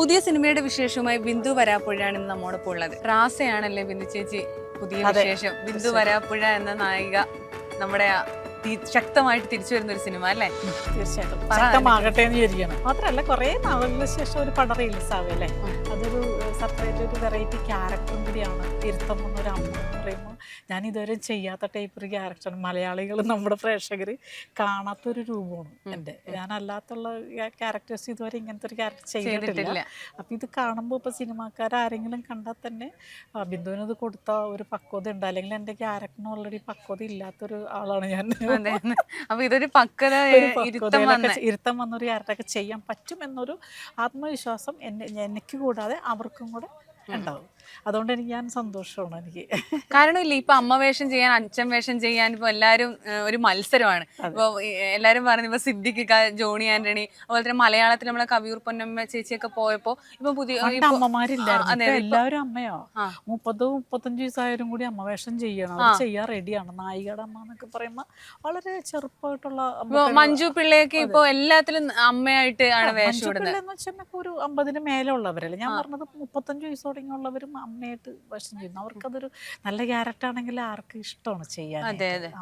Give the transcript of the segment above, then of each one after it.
പുതിയ സിനിമയുടെ വിശേഷവുമായി ബിന്ദു വരാപ്പുഴയാണ് ഇന്ന് നമ്മോടൊപ്പം ഉള്ളത്. റാസയാണല്ലേ ബിന്ദു ചേച്ചി പുതിയ വിശേഷം? ബിന്ദു വരാപ്പുഴ എന്ന നായിക നമ്മുടെ ശക്തമായിട്ട് തിരിച്ചു വരുന്ന ഒരു സിനിമ അല്ലേ? തീർച്ചയായിട്ടും. ശക്തമാകട്ടെ എന്ന് വിചാരിക്കണം. മാത്രമല്ല കുറേ നാളുകളിന് ശേഷം ഒരു പടം റിലീസ് ആവുമല്ലേ അതൊരു സെപ്പറേറ്റ് ഒരു വെറൈറ്റി ക്യാരക്ടറും കൂടിയാണ്. ഇരുത്തം എന്നൊരു അമ്മ എന്ന് പറയുമ്പോൾ ഞാൻ ഇതുവരെ ചെയ്യാത്ത ടൈപ്പ് ഒരു ക്യാരക്ടർ മലയാളികൾ നമ്മുടെ പ്രേക്ഷകർ കാണാത്തൊരു രൂപമാണ് എന്റെ. ഞാൻ അല്ലാത്തുള്ള ക്യാരക്ടേഴ്സ് ഇതുവരെ ഇങ്ങനത്തെ ഒരു ക്യാരക്ടർ ചെയ്തിട്ടില്ല. അപ്പം ഇത് കാണുമ്പോൾ ഇപ്പോൾ സിനിമാക്കാർ ആരെങ്കിലും കണ്ടാൽ തന്നെ ബിന്ദുവിന് ഇത് കൊടുത്ത ഒരു പക്വത ഉണ്ട്. അല്ലെങ്കിൽ എന്റെ ക്യാരക്ടറിന് ഓൾറെഡി പക്വത ഇല്ലാത്തൊരു ആളാണ് ഞാൻ. അതെ അപ്പൊ ഇതൊരു പക്വത ഇരുത്തം വന്നൊരു ക്യാരക്ടറൊക്കെ ചെയ്യാൻ പറ്റും എന്നൊരു ആത്മവിശ്വാസം എന്നെ എനിക്ക് കൂടാതെ അവർക്കും കൂടെ ഉണ്ടാവും. അതുകൊണ്ട് എനിക്ക് ഞാൻ സന്തോഷമാണ് എനിക്ക്. കാരണമില്ല ഇപ്പൊ അമ്മ വേഷം ചെയ്യാൻ അച്ഛൻ വേഷം ചെയ്യാൻ ഇപ്പൊ എല്ലാരും ഏഹ്, ഒരു മത്സരമാണ്. ഇപ്പൊ എല്ലാരും പറഞ്ഞു ഇപ്പൊ സിദ്ദിഖ് ജോണി ആന്റണി അതുപോലെ തന്നെ മലയാളത്തിൽ നമ്മളെ കവിയൂർ പൊന്നമ്മ ചേച്ചിയൊക്കെ പോയപ്പോ ഇപ്പൊ പുതിയ പണ്ട് ഇപ്പൊ- അമ്മമാരില്ലായിരുന്നു. അതെ, ഇപ്പൊ ഇപ്പൊ- എല്ലാവരും അമ്മയോ. ആ. മുപ്പത് മുപ്പത്തഞ്ച് വയസ്സായാലും കൂടി അമ്മ വേഷം ചെയ്യണം. അവർ ചെയ്യാൻ റെഡിയാണ്. നായികയുടെ അമ്മ എന്നൊക്കെ പറയുമ്പോ വളരെ ചെറുപ്പമായിട്ടുള്ള ഇപ്പൊ അമ്മക്കൊരു- മഞ്ജു പിള്ളയൊക്കെ ഇപ്പൊ എല്ലാത്തിലും അമ്മയായിട്ട് ആണ് വേഷം ഇടുന്നത്. പിള്ള എന്ന് വെച്ചാൽ ഒരു അമ്പതിന് മേലെ ഉള്ളവരല്ലേ? ഞാൻ പറഞ്ഞത് മുപ്പത്തഞ്ച് വയസ്സ് തുടങ്ങിയുള്ളവരും അമ്മയായിട്ട് ഭക്ഷണം ചെയ്യുന്നു. അവർക്കതൊരു നല്ല ക്യാരക്ടർ ആണെങ്കിൽ ആർക്ക് ഇഷ്ടമാണ് ചെയ്യാൻ.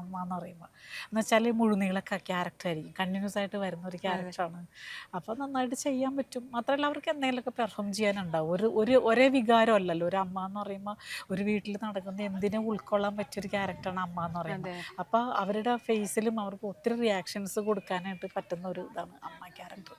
അമ്മ എന്ന് പറയുമ്പോൾ എന്ന് വെച്ചാൽ മുഴുനീളൊക്കെ ക്യാരക്ടർ ആയിരിക്കും. കണ്ടിന്യൂസ് ആയിട്ട് വരുന്ന ഒരു ക്യാരക്ടറാണ് അപ്പോൾ നന്നായിട്ട് ചെയ്യാൻ പറ്റും. മാത്രമല്ല അവർക്ക് എന്തെങ്കിലുമൊക്കെ പെർഫോം ചെയ്യാനുണ്ടാവും. ഒരു ഒരു ഒരേ വികാരം അല്ലല്ലോ. ഒരു അമ്മ എന്ന് പറയുമ്പോൾ ഒരു വീട്ടിൽ നടക്കുന്ന എന്തിനെ ഉൾക്കൊള്ളാൻ പറ്റിയൊരു ക്യാരക്ടറാണ് അമ്മ എന്ന് പറയുന്നത്. അപ്പോൾ അവരുടെ ഫേസിലും അവർക്ക് ഒത്തിരി റിയാക്ഷൻസ് കൊടുക്കാനായിട്ട് പറ്റുന്ന ഒരു ഇതാണ് അമ്മ ക്യാരക്ടർ.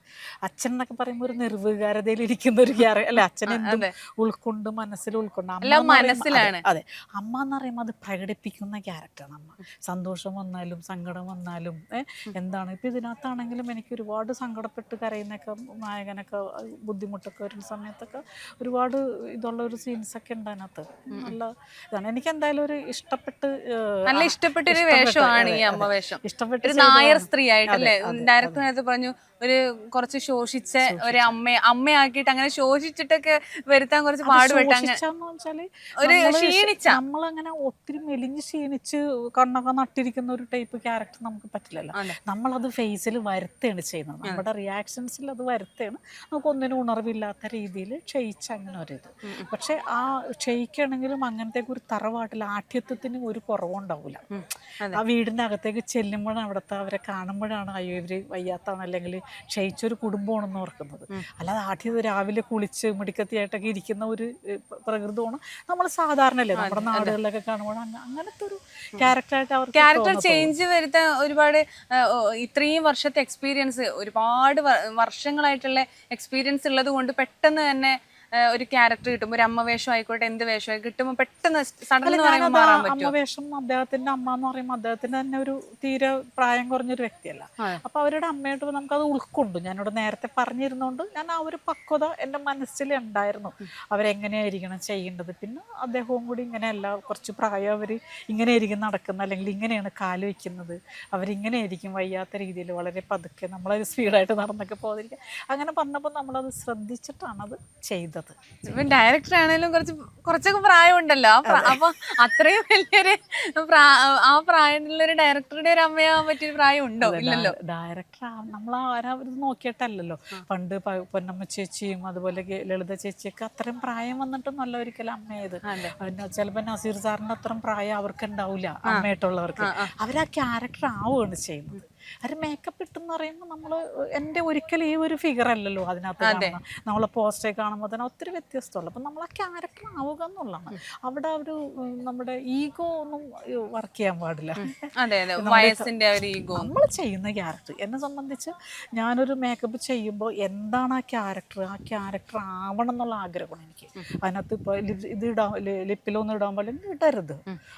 അച്ഛൻ എന്നൊക്കെ പറയുമ്പോൾ ഒരു നിർവികാരതയിൽ ഇരിക്കുന്ന ഒരു ക്യാരക്ടർ അല്ലെ അച്ഛൻ എന്തും. ഉൾക്കൊണ്ട് മനസ്സിൽ ഉൾക്കൊണ്ട് മനസ്സിലാണ്. അതെ, അമ്മ എന്ന് പറയുമ്പോൾ അത് പ്രകടിപ്പിക്കുന്ന ക്യാരക്ടറാണ് അമ്മ. സന്തോഷം വന്നാലും സങ്കടം വന്നാലും എന്താണ്? ഇപ്പം ഇതിനകത്താണെങ്കിലും എനിക്ക് ഒരുപാട് സങ്കടപ്പെട്ട് കരയുന്നൊക്കെ നായകനൊക്കെ ബുദ്ധിമുട്ടൊക്കെ വരുന്ന സമയത്തൊക്കെ ഒരുപാട് ഇതുള്ള ഒരു സീൻസ് ഒക്കെ ഉണ്ട് അതിനകത്ത്. നല്ല ഇതാണ്. എനിക്ക് എന്തായാലും ഒരു ഇഷ്ടപ്പെട്ട് നല്ല ഇഷ്ടപ്പെട്ട ഒരു വേഷമാണ് ഈ അമ്മ വേഷം. ഇഷ്ടപ്പെട്ട നായർ സ്ത്രീ ആയിട്ടല്ലേ നേരത്തെ പറഞ്ഞു ഒരു കുറച്ച് ശോഷിച്ച ഒരു അമ്മ അമ്മയാക്കിയിട്ട് അങ്ങനെ ശോഷിച്ചിട്ടൊക്കെ വരുത്താൻ കുറച്ച് പാടുപെട്ട് ഒരു നമ്മൾ ക്ഷീണിച്ച. നമ്മളങ്ങനെ ഒത്തിരി മെലിഞ്ഞ് ക്ഷീണിച്ച് കണ്ണൊക്കെ നട്ടിരിക്കുന്ന ഒരു ടൈപ്പ് ക്യാരക്ടർ നമുക്ക് പറ്റില്ലല്ലോ. നമ്മളത് ഫേസിൽ വരുത്തുകയാണ് ചെയ്യുന്നത്. നമ്മുടെ റിയാക്ഷൻസിൽ അത് വരുത്തുകയാണ് നമുക്ക് ഒന്നിനും ഉണർവില്ലാത്ത രീതിയിൽ ക്ഷയിച്ച അങ്ങനെ ഒരു ഇത് പക്ഷെ ആ ക്ഷയിക്കുകയാണെങ്കിലും അങ്ങനത്തെ ഒരു തറവാട്ടിൽ ആഠ്യത്വത്തിന് ഒരു കുറവുണ്ടാവില്ല ആ വീടിന്റെ അകത്തേക്ക് ചെല്ലുമ്പോഴാണ് അവിടുത്തെ അവരെ കാണുമ്പോഴാണ് അയ്യോ ഇവർ വയ്യാത്താണ് അല്ലെങ്കിൽ ക്ഷയിച്ചൊരു കുടുംബമാണെന്ന് ഓർക്കുന്നത്. അല്ലാതെ ആഠ്യത് രാവിലെ കുളിച്ച് മിടിക്കത്തിയായിട്ടൊക്കെ ഇരിക്കുന്ന ഒരു പ്രകൃതമാണ്. നമ്മൾ സാധാരണ അല്ലേ? നമ്മുടെ നാടുകളിലൊക്കെ കാണുമ്പോൾ അങ്ങ- അങ്ങനത്തെ ഒരു ക്യാരക്ടറായിട്ട് അവർ ക്യാരക്ടർ ചേഞ്ച് വരുത്താൻ ഒരുപാട് ഇത്രയും വർഷത്തെ എക്സ്പീരിയൻസ് ഒരുപാട് വർഷങ്ങളായിട്ടുള്ള എക്സ്പീരിയൻസ് ഉള്ളത് കൊണ്ട് പെട്ടെന്ന് തന്നെ ഒരു ക്യാരക്ടർ കിട്ടുമ്പോൾ ഒരു അമ്മ വേഷം ആയിക്കോട്ടെ എന്ത് വേഷം കിട്ടുമ്പോൾ പെട്ടെന്ന് സഡൻ അമ്മ വേഷം അദ്ദേഹത്തിന്റെ അമ്മ എന്ന് പറയുമ്പോൾ അദ്ദേഹത്തിന് തന്നെ ഒരു തീരെ പ്രായം കുറഞ്ഞൊരു വ്യക്തിയല്ല. അപ്പൊ അവരുടെ അമ്മയായിട്ട് അത് ഉൾക്കൊണ്ടു. ഞാനിവിടെ നേരത്തെ പറഞ്ഞിരുന്നോണ്ട് ഞാൻ ആ ഒരു പക്വത എന്റെ മനസ്സിൽ ഉണ്ടായിരുന്നു. അവരെങ്ങനെയായിരിക്കണം ചെയ്യേണ്ടത്? പിന്നെ അദ്ദേഹവും കൂടി ഇങ്ങനെയല്ല കുറച്ച് പ്രായം അവർ ഇരിക്കും നടക്കുന്നത് അല്ലെങ്കിൽ ഇങ്ങനെയാണ് കാൽ വയ്ക്കുന്നത്. അവരിങ്ങനെയായിരിക്കും വയ്യാത്ത രീതിയിൽ വളരെ പതുക്കെ നമ്മളത് സ്പീഡായിട്ട് നടന്നൊക്കെ പോകാതിരിക്കുക അങ്ങനെ പറഞ്ഞപ്പോൾ നമ്മളത് ശ്രദ്ധിച്ചിട്ടാണ് അത് ചെയ്തത് ഇപ്പം ഡയറക്ടർ ആണെങ്കിലും കുറച്ച് കുറച്ചൊക്കെ പ്രായമുണ്ടല്ലോ. അപ്പൊ അത്രയും വലിയൊരു ആ പ്രായമുള്ള ഒരു ഡയറക്ടറുടെ ഒരു അമ്മയാവാൻ പറ്റിയൊരു പ്രായം ഉണ്ടോ ഇല്ലല്ലോ. ഡയറക്ടർ നമ്മൾ ആരാത് നോക്കിയിട്ടല്ലല്ലോ. പണ്ട് പൊന്നമ്മ ചേച്ചിയും അതുപോലെ ലളിത ചേച്ചിയൊക്കെ അത്രയും പ്രായം വന്നിട്ടൊന്നും അല്ല ഒരിക്കലും അമ്മയത് അതെ. ചിലപ്പോൾ നസീർ സാറിന്റെ അത്രയും പ്രായം അവർക്ക് ഉണ്ടാവില്ല അമ്മയായിട്ടുള്ളവർക്ക്. അവർ ആ. ക്യാരക്ടർ ആവുകയാണ് ചെയ്യുന്നത്. അത് മേക്കപ്പ് ഇട്ടെന്ന് പറയുമ്പോൾ നമ്മൾ എന്റെ ഒരിക്കലും ഈ ഒരു ഫിഗർ അല്ലല്ലോ അതിനകത്ത് നമ്മൾ പോസ്റ്റേ കാണുമ്പോൾ തന്നെ ഒത്തിരി വ്യത്യസ്തമുള്ളൂ. അപ്പം നമ്മൾ ആ ക്യാരക്ടർ ആവുക എന്നുള്ളതാണ്. അവിടെ ഒരു നമ്മുടെ ഈഗോ ഒന്നും വർക്ക് ചെയ്യാൻ പാടില്ല. നമ്മൾ ചെയ്യുന്ന ക്യാരക്ടർ എന്നെ സംബന്ധിച്ച് ഞാനൊരു മേക്കപ്പ് ചെയ്യുമ്പോൾ എന്താണ് ആ ക്യാരക്ടർ ആ ക്യാരക്ടർ ആവണം എന്നുള്ള ആഗ്രഹമാണ് എനിക്ക്. അതിനകത്ത് ഇപ്പോൾ ഇത് ഇടാൻ ലിപ്പിലൊന്നും ഇടാൻ പാടില്ല ഇടരുത്.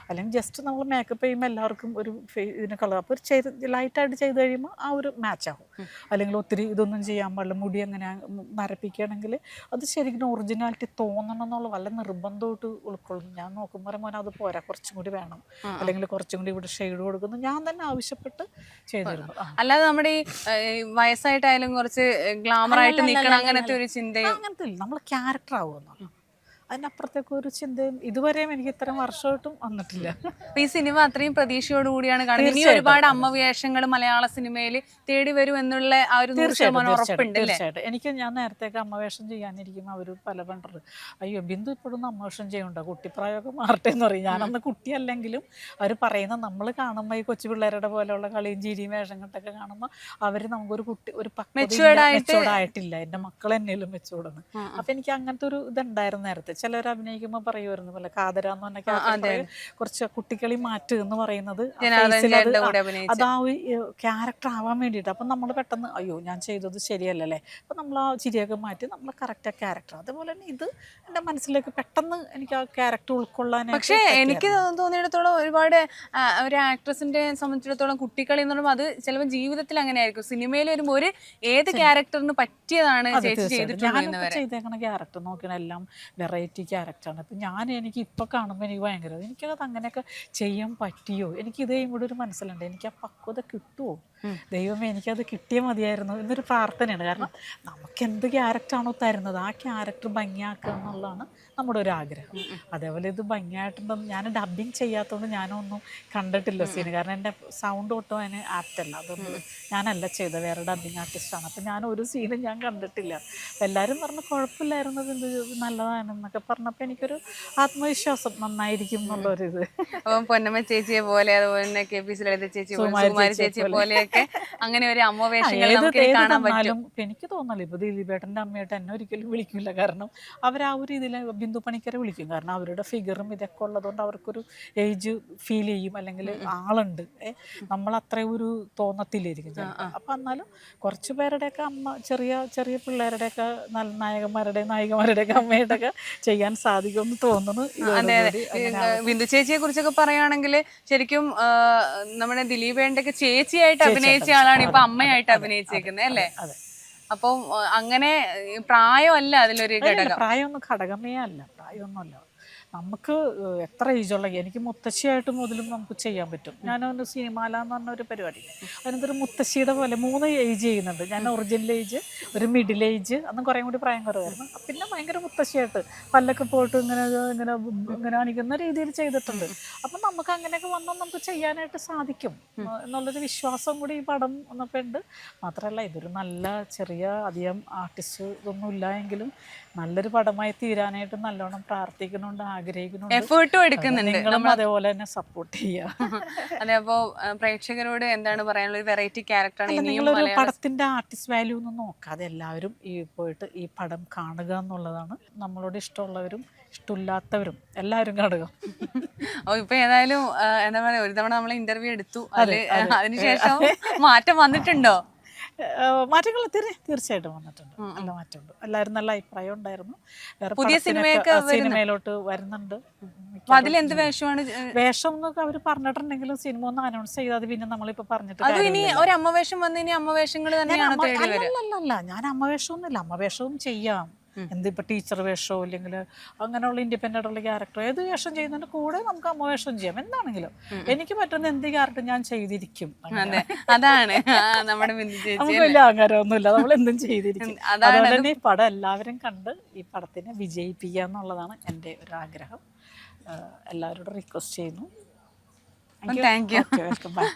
അല്ലെങ്കിൽ ജസ്റ്റ് നമ്മൾ മേക്കപ്പ് ചെയ്യുമ്പോൾ എല്ലാവർക്കും ഒരു ഇതിന് കളർ അപ്പോൾ ഒരു ചെറു ലൈറ്റായിട്ട് ചെയ്ത് കഴിയുമ്പോൾ ആ ഒരു മാച്ച് ആവും. അല്ലെങ്കിൽ ഒത്തിരി ഇതൊന്നും ചെയ്യാൻ പാടില്ല. മുടി അങ്ങനെ നരപ്പിക്കുകയാണെങ്കിൽ അത് ശരിക്കും ഒറിജിനാലിറ്റി തോന്നണം എന്നുള്ള വല്ല നിർബന്ധമായിട്ട് ഉൾക്കൊള്ളുന്നു ഞാൻ നോക്കുമ്പോൾ മോനെ അത് പോരാ. കുറച്ചും കൂടി വേണം. അല്ലെങ്കിൽ കുറച്ചും കൂടി ഇവിടെ ഷെയ്ഡ് കൊടുക്കുന്നു. ഞാൻ തന്നെ ആവശ്യപ്പെട്ട് ചെയ്തിരുന്നു. അല്ലാതെ നമ്മുടെ ഈ വയസ്സായിട്ടായാലും കുറച്ച് ഗ്ലാമർ ആയിട്ട് നിൽക്കണം അങ്ങനത്തെ ഒരു ചിന്തയും? അങ്ങനത്തെ ഇല്ല. നമ്മൾ ക്യാരക്ടർ ആവുമെന്നാണ്. അതിനപ്പുറത്തേക്ക് ഒരു ചിന്തയും ഇതുവരെയും എനിക്ക് ഇത്രയും വർഷമായിട്ടും വന്നിട്ടില്ല. ഈ സിനിമ അത്രയും പ്രതീക്ഷയോടുകൂടിയാണ് കാണുന്നത്. ഇനി ഒരുപാട് അമ്മ വേഷങ്ങൾ മലയാള സിനിമയിൽ തേടി വരും എന്നുള്ള ആ ഒരു തീർച്ചയായിട്ടും എനിക്ക് ഞാൻ നേരത്തേക്ക് അമ്മവേഷം ചെയ്യാനിരിക്കും അവർ പല പണ്ടത് അയ്യോ ബിന്ദു ഇപ്പോഴും അമ്മവേഷം ചെയ്യണ്ട കുട്ടിപ്രായമൊക്കെ മാറട്ടെ എന്ന് പറയും. ഞാനന്ന് കുട്ടിയല്ലെങ്കിലും അവർ പറയുന്ന നമ്മൾ കാണുമ്പോൾ ഈ കൊച്ചു പിള്ളേരുടെ പോലെയുള്ള കളിയും ചിരിയും വേഷം കെട്ടൊക്കെ കാണുമ്പോൾ അവർ നമുക്കൊരു കുട്ടി ഒരു Matured ആയിട്ട് മെച്ചൂർഡ് ആയിട്ടില്ല. എന്റെ മക്കൾ ഉം, ഉം. അപ്പൊ എനിക്ക് അങ്ങനത്തെ ഒരു ഇതുണ്ടായിരുന്നു നേരത്തെ. ചിലർ അഭിനയിക്കുമ്പോൾ പറയുമായിരുന്നു പോലെ കാതര എന്ന് പറഞ്ഞ കുറച്ച് കുട്ടികളി മാറ്റ് എന്ന് പറയുന്നത് അത് ആ, ക്യാരക്ടർ ആവാൻ വേണ്ടിയിട്ട്. അപ്പം നമ്മൾ പെട്ടെന്ന് അയ്യോ ഞാൻ ചെയ്തത് ശരിയല്ലല്ലേ അപ്പം നമ്മൾ ആ ചിരിയൊക്കെ മാറ്റി നമ്മൾ കറക്റ്റ് ആ ക്യാരക്ടർ. അതുപോലെ തന്നെ ഇത് എന്റെ മനസ്സിലേക്ക് പെട്ടെന്ന് എനിക്ക് ആ ക്യാരക്ടർ ഉൾക്കൊള്ളാൻ പക്ഷേ എനിക്ക് തോന്നിയിടത്തോളം ഒരുപാട് ഒരു ആക്ട്രസിന്റെ സംബന്ധിച്ചിടത്തോളം കുട്ടികളി എന്ന് പറയുമ്പോൾ അത് ചിലപ്പോൾ ജീവിതത്തിൽ അങ്ങനെ ആയിരിക്കും സിനിമയിൽ വരുമ്പോൾ ഒരു ഏത് ക്യാരക്ടറിന് പറ്റിയതാണ് ചേച്ചി ചെയ്തിട്ടുള്ളത് ചെയ്തേക്കണ ക്യാരക്ടർ നോക്കിയാൽ എല്ലാം വെറൈറ്റി ക്യാരക്ടറാണ് അപ്പം ഞാൻ എനിക്ക് ഇപ്പോൾ കാണുമ്പോൾ എനിക്ക് ഭയങ്കര എനിക്കത് അങ്ങനെയൊക്കെ ചെയ്യാൻ പറ്റിയോ? എനിക്ക് ഇതേ കൂടെ ഒരു മനസ്സിലുണ്ട്. എനിക്ക് ആ പക്വത കിട്ടുമോ. ദൈവമേ എനിക്കത് കിട്ടിയേ മതിയായിരുന്നു എന്നൊരു പ്രാർത്ഥനയാണ്. കാരണം നമുക്ക് എന്ത് ക്യാരക്ടറാണോ തരുന്നത് ആ ക്യാരക്ടർ ഭംഗിയാക്കുക എന്നുള്ളതാണ് നമ്മുടെ ഒരു ആഗ്രഹം. അതേപോലെ ഇത് ഭംഗിയായിട്ടുണ്ടെന്ന് ഞാൻ ഡബിങ് ചെയ്യാത്തതുകൊണ്ട് ഞാനൊന്നും കണ്ടിട്ടില്ല സീന് കാരണം എന്റെ സൗണ്ട് ഒട്ടും അതിന് ആപ്റ്റല്ല അതൊന്നും ഞാനല്ല ചെയ്തത്. വേറെ ഡബിങ് ആർട്ടിസ്റ്റാണ് അപ്പം ഞാൻ ഒരു സീനും ഞാൻ കണ്ടിട്ടില്ല. എല്ലാവരും പറഞ്ഞു കുഴപ്പമില്ലായിരുന്നത് ഇത് നല്ലതാണെന്നൊക്കെ പറഞ്ഞപ്പോൾ എനിക്കൊരു ആത്മവിശ്വാസം നന്നായിരിക്കും എന്നുള്ളൊരിത്. അപ്പം പൊന്നമ്മ ചേച്ചിയെ പോലെ അതുപോലെ തന്നെ കെ പി സി ലളിത ചേച്ചി പോലെ സുകുമാരി ചേച്ചിയെ പോലെ. പോലെയൊക്കെ അങ്ങനെ ഒരു അമ്മ വേഷങ്ങൾ നമുക്ക് കാണാൻ പറ്റും. എനിക്ക് തോന്നല്ല ഇപ്പൊ ദിലീപേട്ടന്റെ അമ്മയായിട്ട് എന്നെ ഒരിക്കലും വിളിക്കില്ല കാരണം അവർ ആ ഒരു ഇതിൽ ബിന്ദു പണിക്കരെ വിളിക്കും. കാരണം അവരുടെ ഫിഗറും ഇതൊക്കെ ഉള്ളതുകൊണ്ട് അവർക്കൊരു ഏജ് ഫീൽ ചെയ്യും. അല്ലെങ്കിൽ ആളുണ്ട്. നമ്മൾ അത്രയും ഒരു തോന്നത്തില്ലായിരിക്കും അപ്പൊ എന്നാലും കുറച്ച് പേരുടെയൊക്കെ അമ്മ ചെറിയ ചെറിയ പിള്ളേരുടെയൊക്കെ നല്ല നായകന്മാരുടെ നായികമാരുടെയൊക്കെ അമ്മയുടെയൊക്കെ ചെയ്യാൻ സാധിക്കുമെന്ന് തോന്നുന്നു. അതെ അതെ. ബിന്ദു ചേച്ചിയെ കുറിച്ചൊക്കെ പറയുകയാണെങ്കിൽ ശരിക്കും നമ്മുടെ ദിലീപേണ്ടൊക്കെ ഒക്കെ ചേച്ചിയായിട്ട് അഭിനയിച്ച ആളാണ് ഇപ്പൊ അമ്മയായിട്ട് അഭിനയിച്ചേക്കുന്നത് അല്ലേ? അപ്പം അങ്ങനെ പ്രായമല്ല അതിലൊരു ഘടകം. പ്രായമൊന്നും ഘടകമേ അല്ല. പ്രായമൊന്നുമല്ല. നമുക്ക് എത്ര ഏജുള്ള എനിക്ക് മുത്തശ്ശിയായിട്ട് മുതലും നമുക്ക് ചെയ്യാൻ പറ്റും. ഞാനൊരു സിനിമാല എന്ന് പറഞ്ഞ ഒരു പരിപാടി. അതിനകത്തൊരു മുത്തശ്ശിയുടെ പോലെ മൂന്ന് ഏജ് ചെയ്യുന്നുണ്ട്. ഞാൻ ഒറിജിനൽ ഏജ് ഒരു മിഡിൽ ഏജ് അന്ന് കുറേ കൂടി പ്രായം കുറവായിരുന്നു. പിന്നെ ഭയങ്കര മുത്തശ്ശിയായിട്ട് പല്ലൊക്കെ പോയിട്ട് ഇങ്ങനെ ഇങ്ങനെ ഇങ്ങനെ കാണിക്കുന്ന രീതിയിൽ ചെയ്തിട്ടുണ്ട്. അപ്പം നമുക്ക് അങ്ങനെയൊക്കെ വന്നാൽ നമുക്ക് ചെയ്യാനായിട്ട് സാധിക്കും. എന്നുള്ളൊരു വിശ്വാസം കൂടി ഈ പടം എന്നൊക്കെ ഉണ്ട്. മാത്രമല്ല ഇതൊരു നല്ല ചെറിയ അധികം ആർട്ടിസ്റ്റ് ഇതൊന്നും ഇല്ല എങ്കിലും നല്ലൊരു പടമായി തീരാനായിട്ട് നല്ലോണം പ്രാർത്ഥിക്കുന്നുണ്ട് ആഗ്രഹിക്കുന്നുണ്ട്. എഫേർട്ടും എടുക്കുന്നുണ്ട്. നിങ്ങളും അതേപോലെ തന്നെ സപ്പോർട്ട് ചെയ്യുക അതെ അപ്പോ പ്രേക്ഷകരോട് എന്താണ് പറയാനുള്ള വെറൈറ്റി ക്യാരക്ടറാണ് നിങ്ങളൊരു പടത്തിന്റെ ആർട്ടിസ്റ്റ് വാല്യൂ ഒന്നും നോക്കാതെ എല്ലാവരും ഈ പോയിട്ട് ഈ പടം കാണുക എന്നുള്ളതാണ് നമ്മളോട് ഇഷ്ടമുള്ളവരും ഇഷ്ടമില്ലാത്തവരും എല്ലാവരും കാണുക. ഓ ഇപ്പൊ ഏതായാലും എന്താ പറയാ ഒരു തവണ നമ്മൾ ഇന്റർവ്യൂ എടുത്തു. അതെ, അതിൽ അതിനുശേഷം മാറ്റം വന്നിട്ടുണ്ടോ? മാറ്റങ്ങൾ ഒത്തിരി തീർച്ചയായിട്ടും വന്നിട്ടുണ്ട്. നല്ല മാറ്റമുണ്ട്. എല്ലാവരും നല്ല അഭിപ്രായം ഉണ്ടായിരുന്നു. വേറെ പുതിയ സിനിമയൊക്കെ സിനിമയിലോട്ട് വരുന്നുണ്ട്. അതിലെന്ത് വേഷമാണ് വേഷം എന്നൊക്കെ അവർ പറഞ്ഞിട്ടുണ്ടെങ്കിലും സിനിമ ഒന്ന് അനൗൺസ് ചെയ്താൽ പിന്നെ നമ്മളിപ്പോ പറഞ്ഞിട്ട് അതും ഇനി ഒരു അമ്മ വേഷം വന്ന് ഇനി അമ്മ വേഷങ്ങൾ ഞാൻ തന്നെയാണോ അല്ലല്ലല്ല ഞാൻ അമ്മ വേഷമൊന്നുമില്ല അമ്മ വേഷവും ചെയ്യാം. ഉം. ഇപ്പം ടീച്ചർ വേഷമോ അല്ലെങ്കിൽ അങ്ങനെയുള്ള ഇൻഡിപെൻഡന്റ് ഉള്ള ക്യാരക്ടർ ഏത് വേഷം ചെയ്യുന്നതിന്റെ കൂടെ നമുക്ക് അമ്മ വേഷം ചെയ്യാം. എന്താണെങ്കിലും എനിക്ക് പറ്റുന്ന എന്ത് ക്യാരക്ടർ ഞാൻ ചെയ്തിരിക്കും. അതെ. അതാണ്. നമ്മുടെ നമുക്ക് വലിയ ആകാരമൊന്നുമില്ല. നമ്മൾ എന്തും ചെയ്തിരിക്കും. അതുപോലെ തന്നെ ഈ പടം എല്ലാവരും കണ്ട് ഈ പടത്തിനെ വിജയിപ്പിക്കുക എന്നുള്ളതാണ് എന്റെ ഒരു ആഗ്രഹം. എല്ലാവരോടും റിക്വസ്റ്റ് ചെയ്യുന്നു. Thank you welcome by